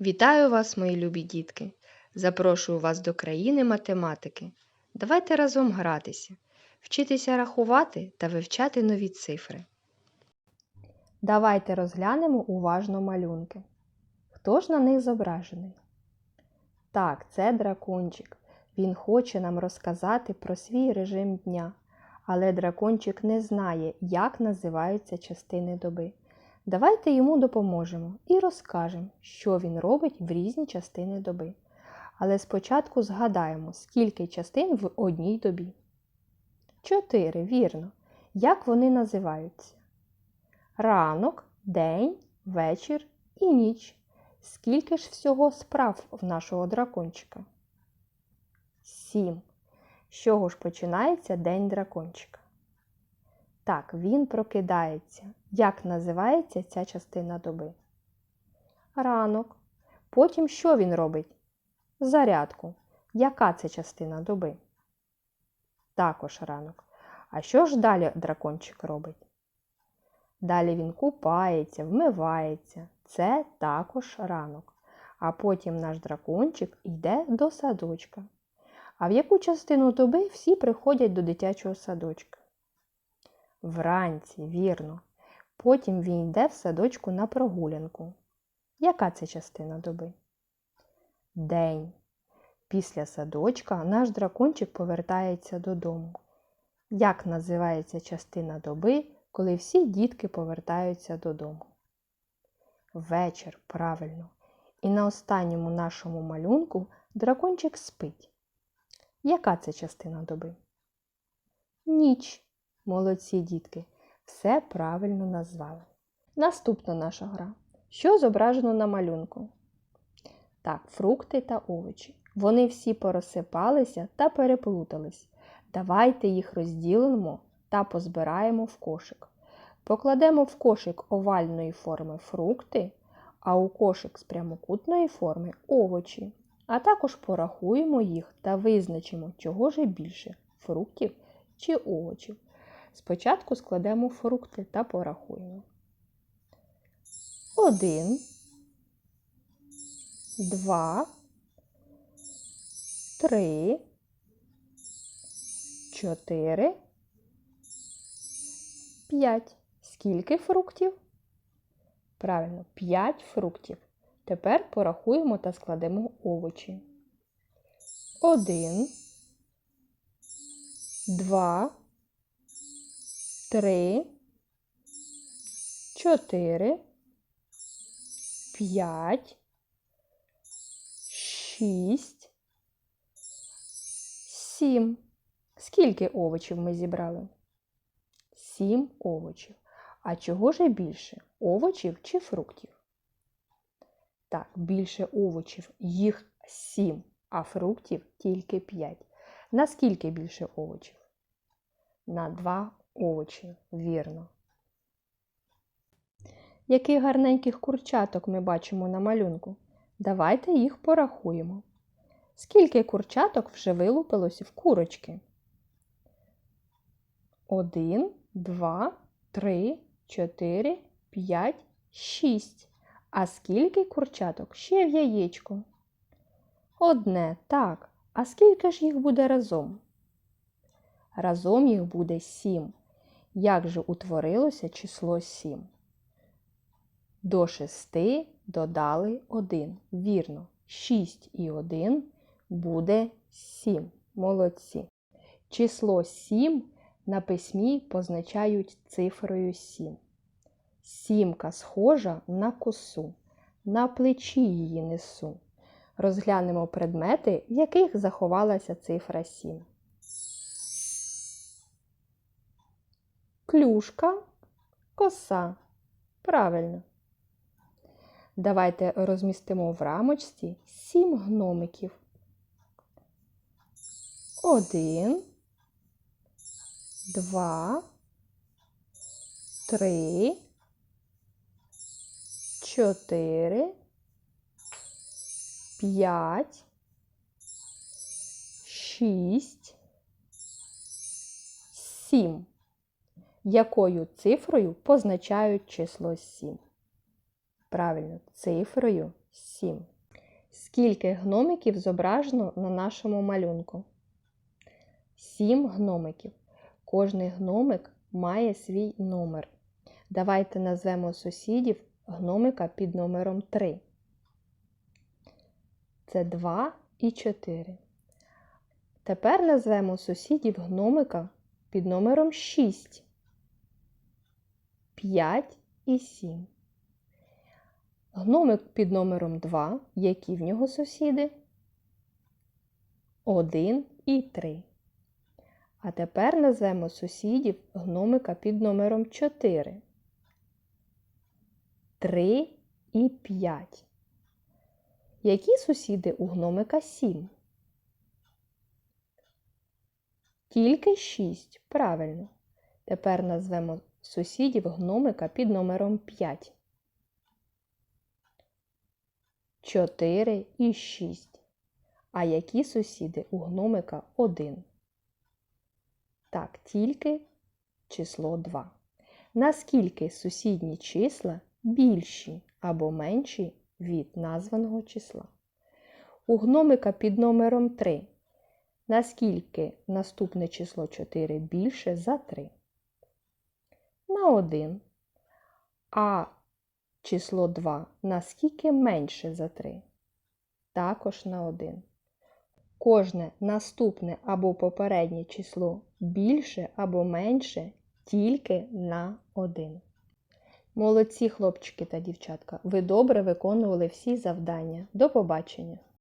Вітаю вас, мої любі дітки! Запрошую вас до країни математики. Давайте разом гратися, вчитися рахувати та вивчати нові цифри. Давайте розглянемо уважно малюнки. Хто ж на них зображений? Так, це дракончик. Він хоче нам розказати про свій режим дня, але дракончик не знає, як називаються частини доби. Давайте йому допоможемо і розкажемо, що він робить в різні частини доби. Але спочатку згадаємо, скільки частин в одній добі. Чотири, вірно. Як вони називаються? Ранок, день, вечір і ніч. Скільки ж всього справ в нашого дракончика? Сім. З чого ж починається день дракончика? Так, він прокидається. Як називається ця частина доби? Ранок. Потім що він робить? Зарядку. Яка це частина доби? Також ранок. А що ж далі дракончик робить? Далі він купається, вмивається. Це також ранок. А потім наш дракончик йде до садочка. А в яку частину доби всі приходять до дитячого садочка? Вранці, вірно. Потім він йде в садочку на прогулянку. Яка це частина доби? День. Після садочка наш дракончик повертається додому. Як називається частина доби, коли всі дітки повертаються додому? Вечір, правильно. І на останньому нашому малюнку дракончик спить. Яка це частина доби? Ніч. Молодці дітки. Все правильно назвали. Наступна наша гра. Що зображено на малюнку? Так, фрукти та овочі. Вони всі порозсипалися та переплутались. Давайте їх розділимо та позбираємо в кошик. Покладемо в кошик овальної форми фрукти, а у кошик з прямокутної форми овочі. А також порахуємо їх та визначимо, чого ж більше фруктів чи овочів. Спочатку складемо фрукти та порахуємо. Один, два, три, чотири, п'ять. Скільки фруктів? Правильно, п'ять фруктів. Тепер порахуємо та складемо овочі. Один, два, три, чотири, п'ять, шість, сім. Скільки овочів ми зібрали? Сім овочів. А чого ж більше? Овочів чи фруктів? Так, більше овочів, їх сім, а фруктів тільки п'ять. Наскільки більше овочів? На два овочі, вірно. Яких гарненьких курчаток ми бачимо на малюнку? Давайте їх порахуємо. Скільки курчаток вже вилупилось в курочки? Один, два, три, чотири, п'ять, шість. А скільки курчаток ще в яєчку? Одне, так. А скільки ж їх буде разом? Разом їх буде сім. Як же утворилося число сім? До шести додали один. Вірно, шість і один буде сім. Молодці. Число сім на письмі позначають цифрою сім. Сімка схожа на косу, на плечі її несу. Розглянемо предмети, в яких заховалася цифра 7. Клюшка, коса. Правильно. Давайте розмістимо в рамочці сім гномиків. Один, два, три, чотири, п'ять, шість, сім. Якою цифрою позначають число 7? Правильно, цифрою 7. Скільки гномиків зображено на нашому малюнку? 7 гномиків. Кожний гномик має свій номер. Давайте назвемо сусідів гномика під номером 3. Це 2 і 4. Тепер назвемо сусідів гномика під номером 6. 5 і 7. Гномик під номером 2. Які в нього сусіди? 1 і 3. А тепер назвемо сусідів гномика під номером 4. 3 і 5. Які сусіди у гномика 7? Тільки 6. Правильно. Тепер назвемо сусідів гномика під номером 5. 4 і 6. А які сусіди у гномика 1? Так, тільки число 2. Наскільки сусідні числа більші або менші від названого числа? У гномика під номером 3. Наскільки наступне число 4 більше за 3? На 1. А число 2 наскільки менше за 3? Також на 1. Кожне наступне або попереднє число більше або менше тільки на 1. Молодці, хлопчики та дівчатка, ви добре виконували всі завдання. До побачення!